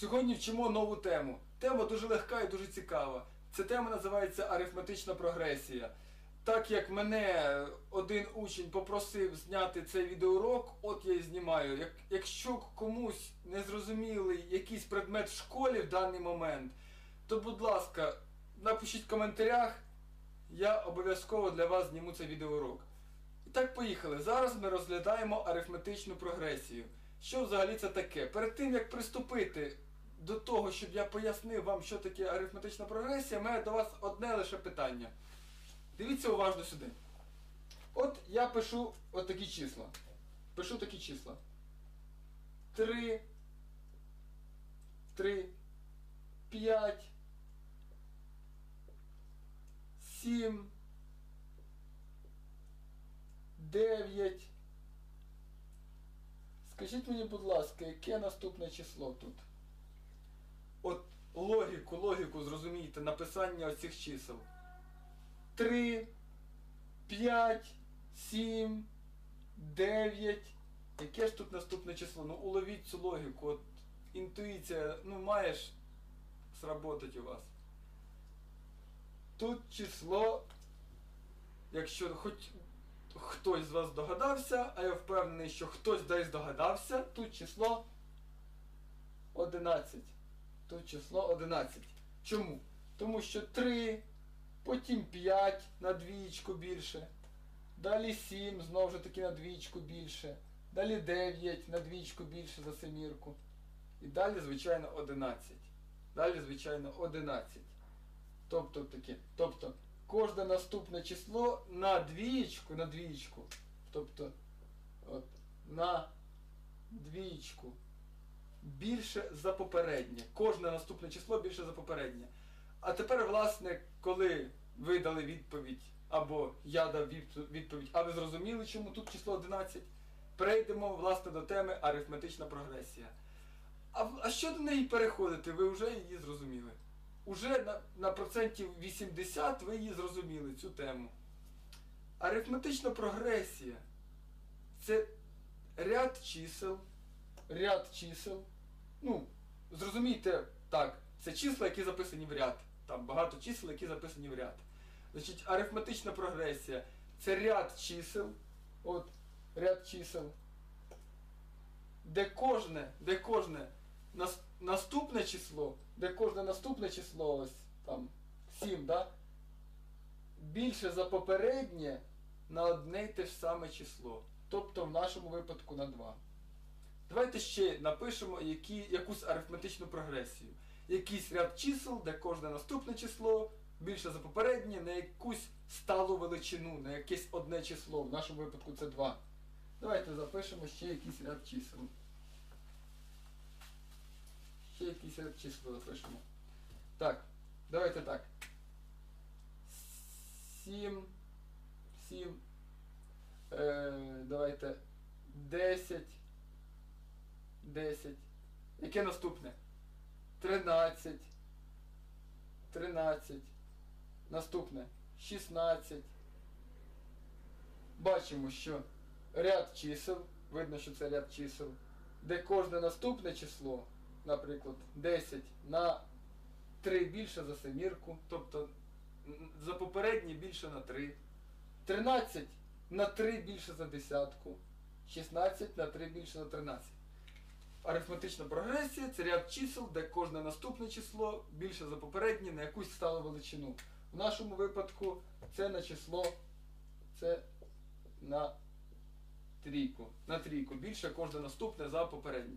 Сьогодні вчимо нову тему. Тема дуже легка і дуже цікава. Ця тема називається арифметична прогресія. Так як мене один учень попросив зняти цей відеоурок, от я і знімаю. Як, якщо комусь не зрозумілий якийсь предмет в школі в даний момент, то будь ласка, напишіть в коментарях, я обов'язково для вас зніму цей відеоурок. І так, поїхали. Зараз ми розглядаємо арифметичну прогресію. Що взагалі це таке? Перед тим як приступити до того, щоб я пояснив вам, що таке арифметична прогресія, мене до вас одне лише питання. Дивіться уважно сюди. От я пишу от такі числа. Пишу такі числа. 3, 3, 5, 7, 9. Скажіть мені, будь ласка, яке наступне число тут? От логіку, логіку зрозумійте, написання оцих чисел. 3, 5, 7, 9. Яке ж тут наступне число? Ну уловіть цю логіку. От інтуїція, ну маєш сработать у вас. Тут число, якщо хоч хтось з вас догадався, а я впевнений, що хтось десь догадався, тут число 11. Тут число 11. Чому? Тому що 3, потім 5 на двічку більше. Далі 7, знову ж таки на двічку більше. Далі 9 на двічку більше за семірку. І далі, звичайно, 11. Далі, звичайно, 11. Тобто таке. Тобто кожне наступне число на двічку, на двічку. Тобто от, на двічку більше за попереднє. Кожне наступне число більше за попереднє. А тепер, власне, коли ви дали відповідь, або я дав відповідь, а ви зрозуміли, чому тут число 11, перейдемо власне до теми арифметична прогресія. А, а що до неї переходити, ви вже її зрозуміли. Уже на, на процентів 80 ви її зрозуміли, цю тему. Арифметична прогресія це ряд чисел, ряд чисел. Ну, зрозумійте так, це числа, які записані в ряд. Там багато чисел, які записані в ряд. Значить, арифметична прогресія це ряд чисел. От, ряд чисел. Де кожне, де кожне нас- наступне число, де кожне наступне число, ось там 7, да? більше за попереднє на одне й те ж саме число. Тобто в нашому випадку на 2. Давайте ще напишемо які, якусь арифметичну прогресію. Якийсь ряд чисел, де кожне наступне число більше за попереднє на якусь сталу величину, на якесь одне число. В нашому випадку це 2. Давайте запишемо ще якийсь ряд чисел. Ще якийсь ряд чисел запишемо. Так, давайте так. 7, 7, е, давайте 10, 10. Яке наступне? 13, 13. Наступне 16. Бачимо, що ряд чисел, видно, що це ряд чисел, де кожне наступне число, наприклад, 10 на 3 більше за семірку, тобто за попереднє більше на 3. 13 на 3 більше за десятку. 16 на 3 більше за 13. Арифметична прогресія це ряд чисел, де кожне наступне число більше за попереднє на якусь сталу величину. В нашому випадку це на число, це на трійку. На трійку. Більше кожне наступне за попереднє.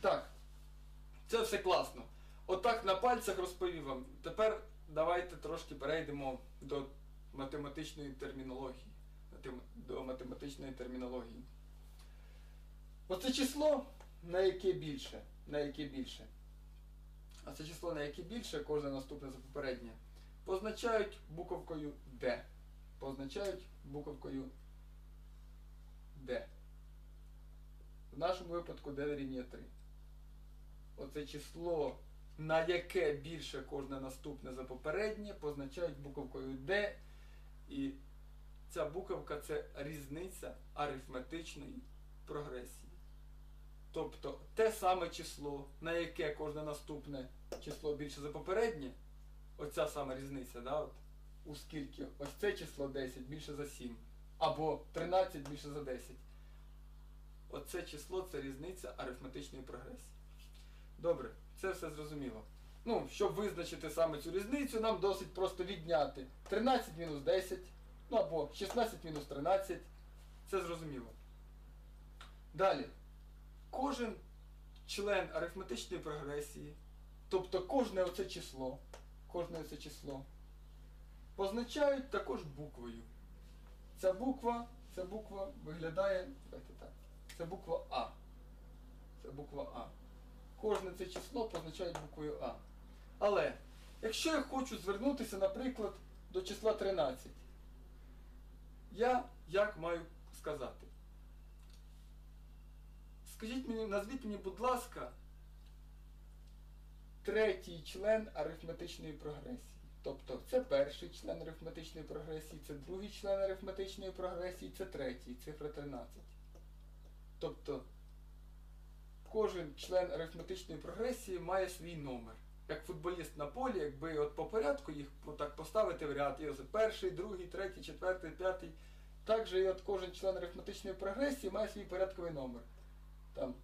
Так, це все класно. Отак на пальцях розповів вам. Тепер давайте трошки перейдемо до математичної термінології. До математичної термінології. Оце число, на яке більше. На яке більше. А це число, на яке більше, кожне наступне за попереднє, позначають буковкою D. Позначають буковкою D. В нашому випадку D дорівнює 3. Оце число, на яке більше кожне наступне за попереднє, позначають буковкою D. І ця буковка це різниця арифметичної прогресії. Тобто те саме число, на яке кожне наступне число більше за попереднє, оця саме різниця, да, от, у скільки ось це число 10 більше за 7, або 13 більше за 10. Оце число це різниця арифметичної прогресії. Добре, це все зрозуміло. Ну, щоб визначити саме цю різницю, нам досить просто відняти 13 мінус 10, ну або 16 мінус 13. Це зрозуміло. Далі. Кожен член арифметичної прогресії, тобто кожне оце число, кожне оце число, позначають також буквою. Ця буква, ця буква виглядає, давайте так, це буква А. Це буква А. Кожне це число позначають буквою А. Але, якщо я хочу звернутися, наприклад, до числа 13, я як маю сказати? Скажіть мені, назвіть мені, будь ласка, третій член арифметичної прогресії. Тобто це перший член арифметичної прогресії, це другий член арифметичної прогресії, це третій, цифра 13. Тобто кожен член арифметичної прогресії має свій номер. Як футболіст на полі, якби от по порядку їх так поставити в ряд, і ось перший, другий, третій, четвертий, п'ятий. Так же і от кожен член арифметичної прогресії має свій порядковий номер. Там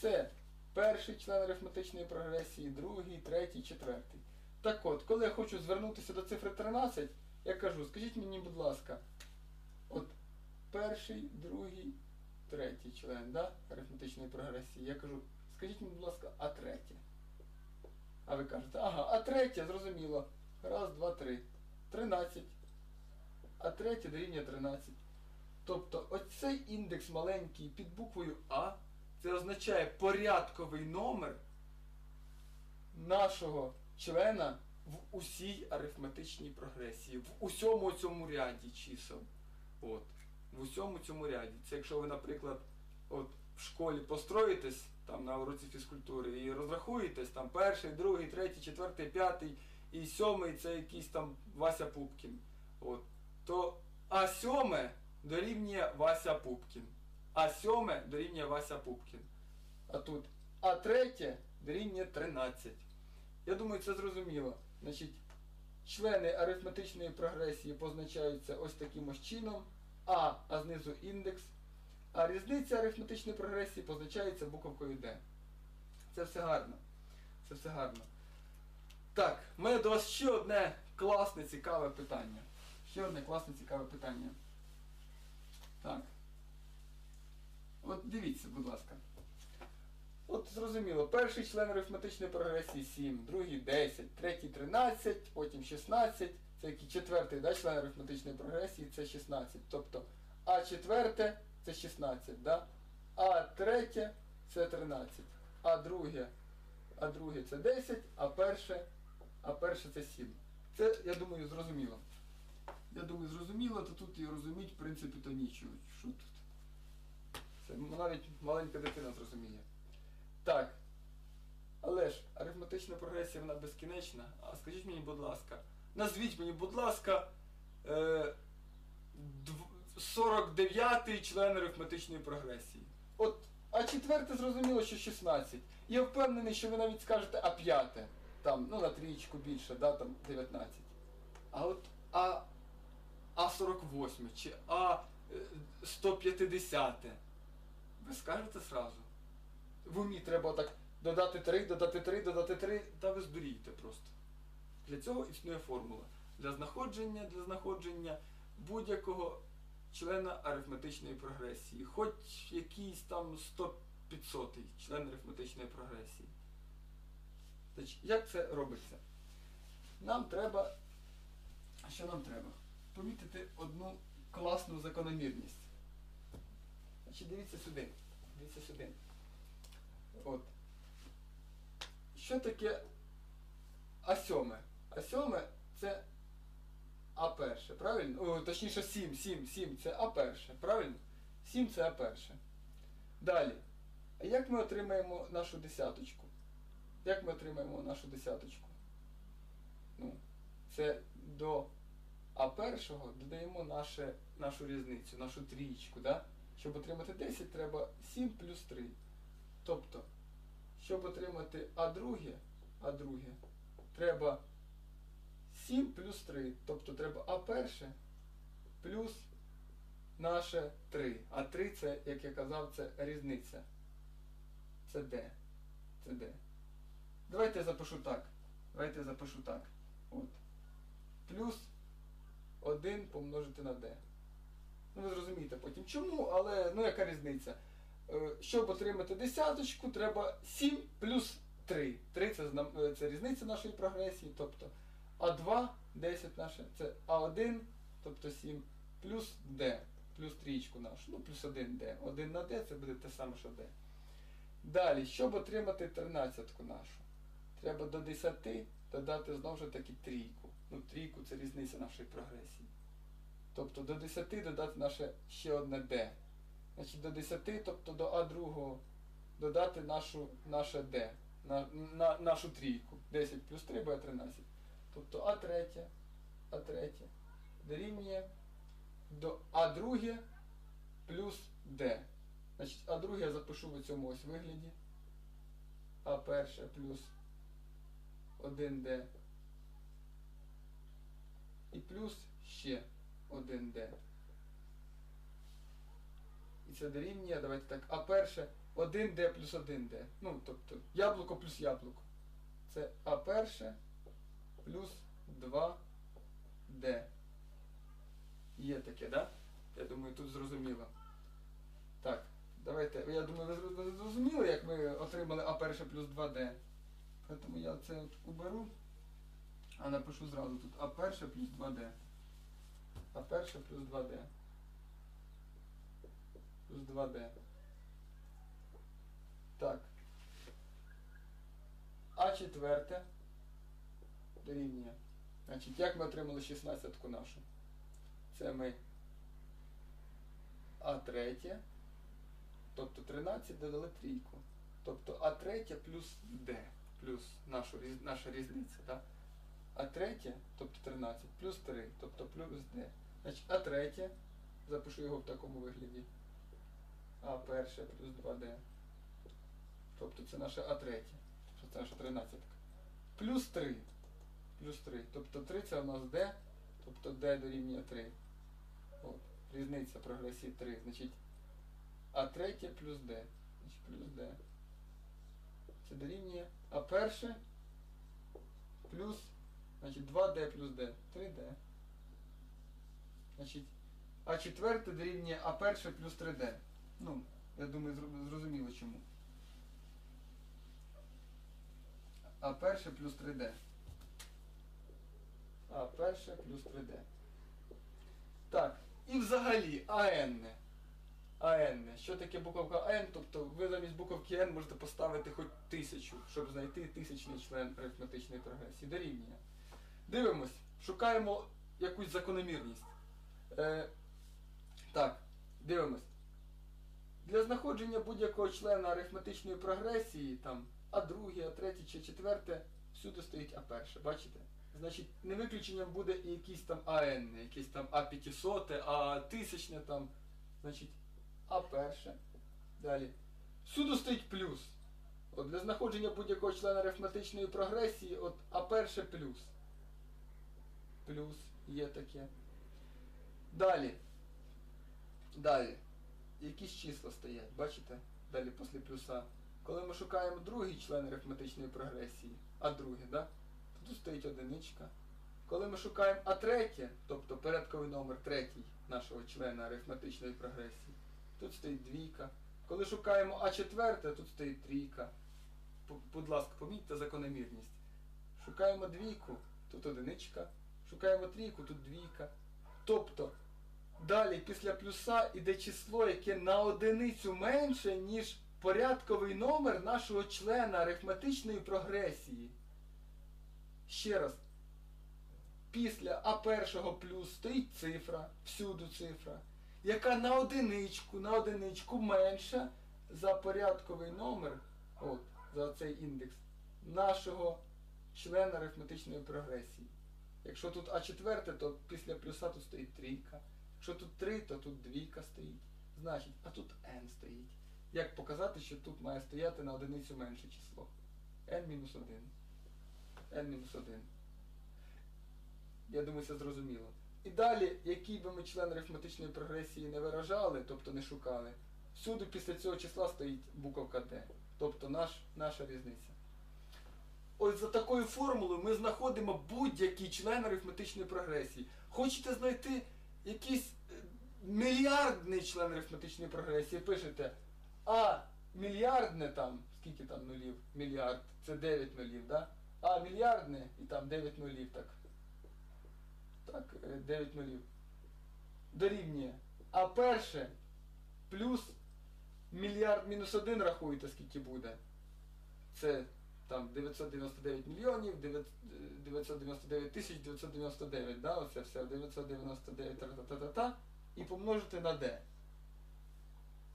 це перший член арифметичної прогресії, другий, третій, четвертий. Так от, коли я хочу звернутися до цифри 13, я кажу, скажіть мені, будь ласка, от перший, другий, третій член да, арифметичної прогресії. Я кажу, скажіть мені, будь ласка, а третє. А ви кажете, ага, а третє, зрозуміло. Раз, два, три. Тринадцять. А третє дорівнює 13. Тобто оцей індекс маленький під буквою А, це означає порядковий номер нашого члена в усій арифметичній прогресії, в усьому цьому ряді чисел. От. В усьому цьому ряді. Це якщо ви, наприклад, от в школі построїтесь там на уроці фізкультури і розрахуєтесь, там перший, другий, третій, четвертий, п'ятий і сьомий це якийсь там Вася Пупкін. От. То А сьоме дорівнює Вася Пупкін. А сьоме дорівнює Вася Пупкін. А тут А третє дорівнює 13. Я думаю, це зрозуміло. Значить, члени арифметичної прогресії позначаються ось таким ось чином. А, а знизу індекс. А різниця арифметичної прогресії позначається буковкою D. Це все гарно. Це все гарно. Так, в мене до вас ще одне класне цікаве питання. Ще одне класне цікаве питання. Так. От дивіться, будь ласка. От зрозуміло, перший член арифметичної прогресії 7, другий 10, третій 13, потім 16, це який четвертий да, член арифметичної прогресії це 16. Тобто А четверте це 16, да? А третє це 13, А друге, а друге це 10, а перше, а перше це 7. Це, я думаю, зрозуміло. Я думаю, зрозуміло, то тут і розуміть, в принципі, то нічого. Що тут? Це навіть маленька дитина зрозуміє. Так. Але ж арифметична прогресія вона безкінечна. А скажіть мені, будь ласка, назвіть мені, будь ласка, е, 49-й член арифметичної прогресії. От, а четверте зрозуміло, що 16. Я впевнений, що ви навіть скажете А п'яте. Там, ну на трієчку більше, да, там 19. А от А, а 48 чи А е, 150. Ви скажете сразу. В умі треба так додати 3, додати 3, додати 3, та ви здурієте просто. Для цього існує формула. Для знаходження, для знаходження будь-якого члена арифметичної прогресії. Хоч якийсь там 100-500 член арифметичної прогресії. Значить, як це робиться? Нам треба. Що нам треба? Помітити одну класну закономірність. Значить, дивіться сюди. Дивіться сюди. От. Що таке А7? А7 це А перше, правильно? О, точніше 7, 7, 7 це А перше, правильно? 7 це А перше. Далі. А як ми отримаємо нашу десяточку? Як ми отримаємо нашу десяточку? Ну, це до А першого додаємо наше, нашу різницю, нашу трієчку, да? Щоб отримати 10, треба 7 плюс 3. Тобто, щоб отримати А друге, А друге, треба 7 плюс 3. Тобто треба А перше плюс наше 3. А 3 це, як я казав, це різниця. Це D. Це D. Давайте я запишу так. Давайте я запишу так. От. Плюс 1 помножити на D. Ну, ви зрозумієте потім чому, але ну яка різниця? Е, Щоб отримати десяточку, треба 7 плюс 3. 3 це, е, це різниця нашої прогресії, тобто А2, 10 наше, це А1, тобто 7, плюс D, плюс трічку нашу, ну плюс 1D. 1 на D це буде те саме, що D. Далі, щоб отримати 13 нашу, треба до 10 додати знову ж таки трійку. Ну, трійку це різниця нашої прогресії. Тобто до 10 додати наше ще одне D. Значить до 10, тобто до А2 додати нашу, наше D, на, на, нашу трійку. 10 плюс 3 буде 13. Тобто А3, А3 дорівнює до А2 плюс D. Значить, А2 я запишу в цьому ось вигляді. А1 плюс 1D. І плюс ще 1D. І це дорівнює, давайте так, А перше 1D плюс 1D. Ну, тобто яблуко плюс яблуко. Це А перше плюс 2D. Є таке, да? Я думаю, тут зрозуміло. Так, давайте. Я думаю, ви зрозуміли, як ми отримали А перше плюс 2D. Тому я це от уберу. А напишу зразу тут А перше плюс 2D. А перше плюс 2D. Плюс 2D. Так. А четверте дорівнює. Значить, як ми отримали 16 нашу? Це ми А третє. Тобто 13 додали трійку. Тобто А третє плюс Д. Плюс нашу, наша різниця. Да? А третє, тобто 13, плюс 3, тобто плюс D. Значить, А третє, запишу його в такому вигляді. А перше плюс 2D. Тобто це наше А третє. Тобто це наша 13. Плюс 3. Плюс 3. Тобто 3 це у нас D, тобто D дорівнює 3. От. Різниця прогресії 3. Значить, А третє плюс D. Значить, плюс D. Це дорівнює А перше плюс Значить 2D плюс D. 3D. Значить, А четверте дорівнює А перше плюс 3D. Ну, я думаю, зрозуміло чому. А перше плюс 3D. А перше плюс 3D. Так, і взагалі АН. АН. Що таке буковка N? Тобто ви замість буковки N можете поставити хоч тисячу, щоб знайти тисячний член арифметичної прогресії. Дорівнює. Дивимось, шукаємо якусь закономірність. Е, так, дивимось. Для знаходження будь-якого члена арифметичної прогресії, там, а друге, а третє чи четверте, всюди стоїть А перше. Бачите? Значить, не виключенням буде і якийсь там АН, якийсь там А 500, А 1000 там. Значить, А перше. Далі. Всюди стоїть плюс. От для знаходження будь-якого члена арифметичної прогресії, от А перше плюс. Плюс є таке. Далі. Далі. Якісь числа стоять, бачите? Далі після плюса. Коли ми шукаємо другий член арифметичної прогресії, а друге, да? то тут стоїть одиничка. Коли ми шукаємо А третє, тобто порядковий номер третій нашого члена арифметичної прогресії, тут стоїть двійка. Коли шукаємо А четверте, тут стоїть трійка. Будь ласка, помітьте закономірність. Шукаємо двійку, тут одиничка. Шукаємо трійку, тут двійка. Тобто, далі після плюса йде число, яке на одиницю менше, ніж порядковий номер нашого члена арифметичної прогресії. Ще раз. Після А першого плюс стоїть цифра, всюди цифра, яка на одиничку, на одиничку менша за порядковий номер, от, за цей індекс, нашого члена арифметичної прогресії. Якщо тут А4, то після плюса тут стоїть трійка. Якщо тут 3, то тут двійка стоїть. Значить, а тут n стоїть. як показати, що тут має стояти на одиницю менше число. n-1. n-1. Я думаю, це зрозуміло. І далі, який би ми член арифметичної прогресії не виражали, тобто не шукали, всюди після цього числа стоїть буковка D. Тобто наш, наша різниця. Ось за такою формулою ми знаходимо будь-який член арифметичної прогресії. Хочете знайти якийсь е, мільярдний член арифметичної прогресії, пишете А мільярдне там, скільки там нулів? Мільярд, це 9 нулів, да? А мільярдне і там 9 нулів, так. Так, е, 9 нулів. Дорівнює. А перше плюс мільярд мінус 1 рахуєте, скільки буде. Це там 999 мільйонів, 999 тисяч 999, да, оце все, 999 та-та-та-та-та, і помножити на d.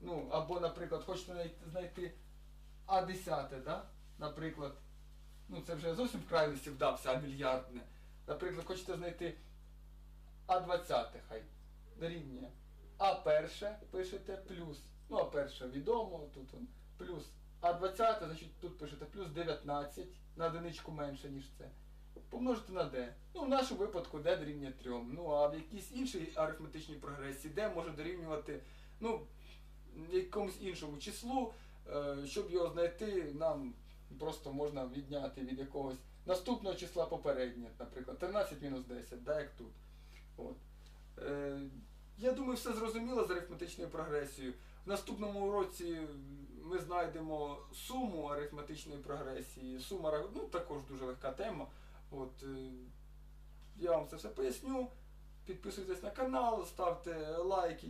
Ну, або, наприклад, хочете знайти- знайти А10, да? наприклад, ну це вже зовсім в крайності вдався, а мільярдне. Наприклад, хочете знайти А20, хай дорівнює. А перше пишете плюс. Ну, а перше відомо, тут он, плюс. А 20, значить тут пишете плюс 19 на одиничку менше, ніж це. Помножити на d. Ну, в нашому випадку d дорівнює 3. Ну, а в якійсь іншій арифметичній прогресії d може дорівнювати ну, якомусь іншому числу. Е, Щоб його знайти, нам просто можна відняти від якогось наступного числа попереднє, наприклад, 13 мінус 10, да, як тут. От. Е, Я думаю, все зрозуміло з арифметичною прогресією. В наступному уроці ми знайдемо суму арифметичної прогресії. Сума ну, також дуже легка тема. От, е, я вам це все поясню. Підписуйтесь на канал, ставте лайки.